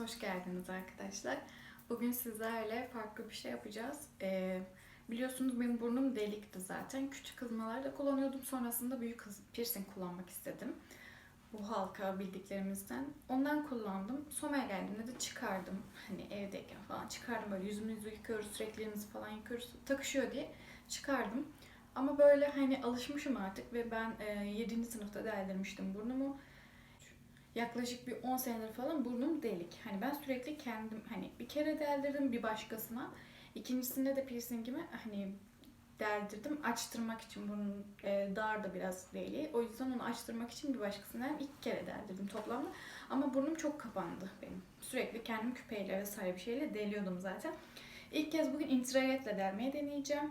hoş geldiniz arkadaşlar. Bugün sizlerle farklı bir şey yapacağız. Ee, biliyorsunuz benim burnum delikti zaten. Küçük kızmalarda kullanıyordum. Sonrasında büyük piercing kullanmak istedim. Bu halka bildiklerimizden. Ondan kullandım. Sonra geldiğimde de çıkardım. Hani evdeyken falan çıkardım böyle yüzümüzü yıkıyoruz, sürekli falan yıkıyoruz. Takışıyor diye çıkardım. Ama böyle hani alışmışım artık ve ben e, 7. sınıfta deldirmiştim burnumu yaklaşık bir 10 senedir falan burnum delik. Hani ben sürekli kendim hani bir kere deldirdim bir başkasına. İkincisinde de piercingimi hani deldirdim açtırmak için burnum e, dar da biraz deliği. O yüzden onu açtırmak için bir başkasına ilk kere deldirdim toplamda. Ama burnum çok kapandı benim. Sürekli kendim küpeyle vesaire bir şeyle deliyordum zaten. İlk kez bugün intrayetle delmeyi deneyeceğim.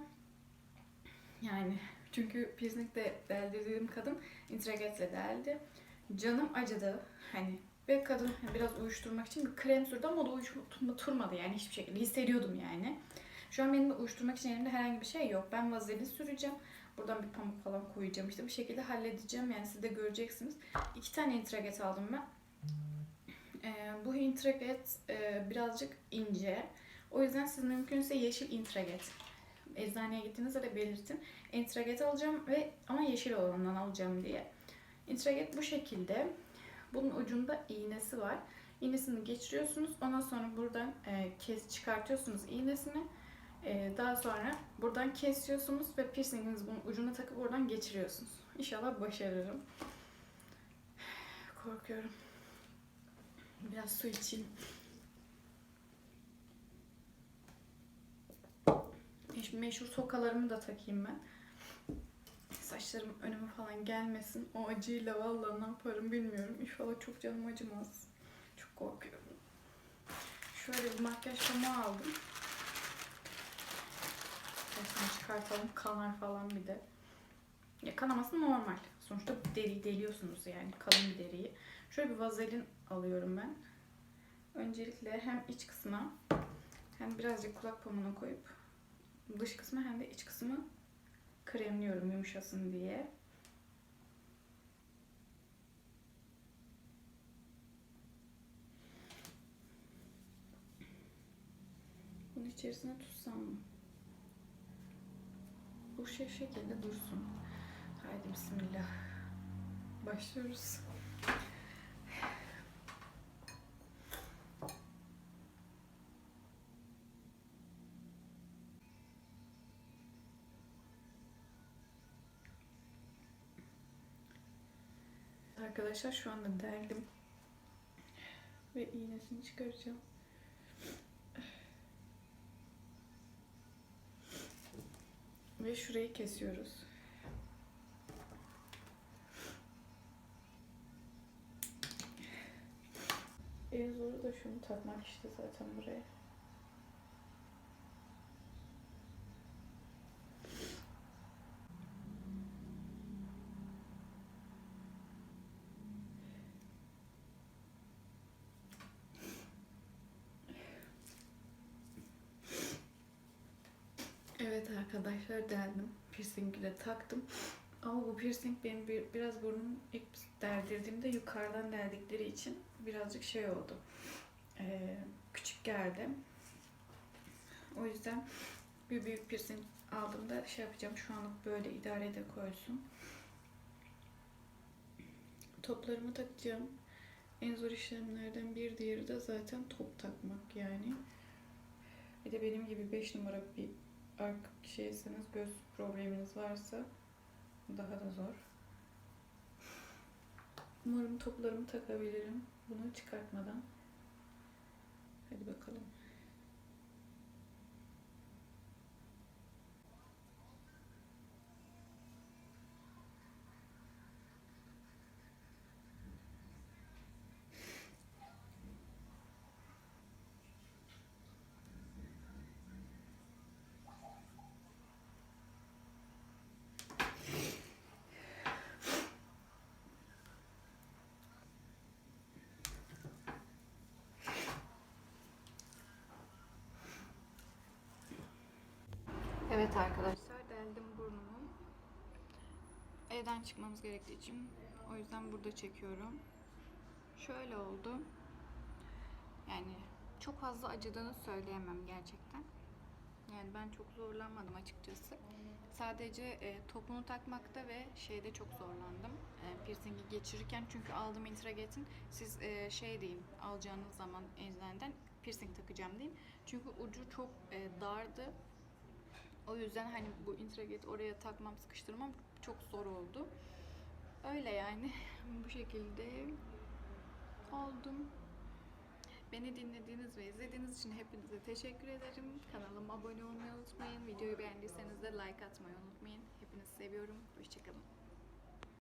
Yani çünkü piercingde deldirdiğim kadın intrayetle deldi. Canım acıdı hani ve kadın biraz uyuşturmak için bir krem sürdü ama o da uyuşturmadı yani hiçbir şekilde hissediyordum yani. Şu an benim de uyuşturmak için elimde herhangi bir şey yok. Ben vazelin süreceğim. Buradan bir pamuk falan koyacağım işte bir şekilde halledeceğim yani siz de göreceksiniz. İki tane intraget aldım ben. Ee, bu intraget e, birazcık ince. O yüzden siz mümkünse yeşil intraget eczaneye gittiğinizde de belirtin. Intraget alacağım ve ama yeşil olanından alacağım diye. Intraget bu şekilde. Bunun ucunda iğnesi var. İğnesini geçiriyorsunuz. Ondan sonra buradan e, kes çıkartıyorsunuz iğnesini. E, daha sonra buradan kesiyorsunuz ve piercinginizi bunun ucuna takıp oradan geçiriyorsunuz. İnşallah başarırım. Korkuyorum. Biraz su içeyim. Meş- Meşhur sokalarımı da takayım ben. Saçlarım önüme falan gelmesin. O acıyla vallahi ne yaparım bilmiyorum. İnşallah çok canım acımaz. Çok korkuyorum. Şöyle bir makyaj pamuğu aldım. Saçını çıkartalım. Kanar falan bir de. Ya kanaması normal. Sonuçta deri deliyorsunuz yani kalın bir deriyi. Şöyle bir vazelin alıyorum ben. Öncelikle hem iç kısma hem birazcık kulak pamuğuna koyup dış kısmı hem de iç kısmı kremliyorum yumuşasın diye. Bunu içerisine tutsam mı? Bu şekilde dursun. Haydi bismillah. Başlıyoruz. Arkadaşlar şu anda deldim. Ve iğnesini çıkaracağım. Ve şurayı kesiyoruz. En zoru da şunu takmak işte zaten buraya. Evet arkadaşlar deldim. Piercing'i de taktım. Ama bu piercing benim bir, biraz burnum ilk deldirdiğimde yukarıdan deldikleri için birazcık şey oldu. Ee, küçük geldi. O yüzden bir büyük piercing aldığımda şey yapacağım. Şu anlık böyle idarede koysun. Toplarımı takacağım. En zor işlemlerden bir diğeri de zaten top takmak yani. Bir de benim gibi 5 numara bir arka şeyseniz göz probleminiz varsa daha da zor. Umarım toplarımı takabilirim bunu çıkartmadan. Hadi bakalım. Evet arkadaşlar deldim burnumu. Evden çıkmamız gerektiği için o yüzden burada çekiyorum. Şöyle oldu. Yani çok fazla acıdığını söyleyemem gerçekten. Yani ben çok zorlanmadım açıkçası. Sadece e, topunu takmakta ve şeyde çok zorlandım. E, piercingi geçirirken çünkü aldım intragetin. Siz e, şey deyin alacağınız zaman eczaneden piercing takacağım deyin. Çünkü ucu çok e, dardı. O yüzden hani bu intraget oraya takmam, sıkıştırmam çok zor oldu. Öyle yani bu şekilde oldum. Beni dinlediğiniz ve izlediğiniz için hepinize teşekkür ederim. Kanalıma abone olmayı unutmayın. Videoyu beğendiyseniz de like atmayı unutmayın. Hepinizi seviyorum. Hoşçakalın.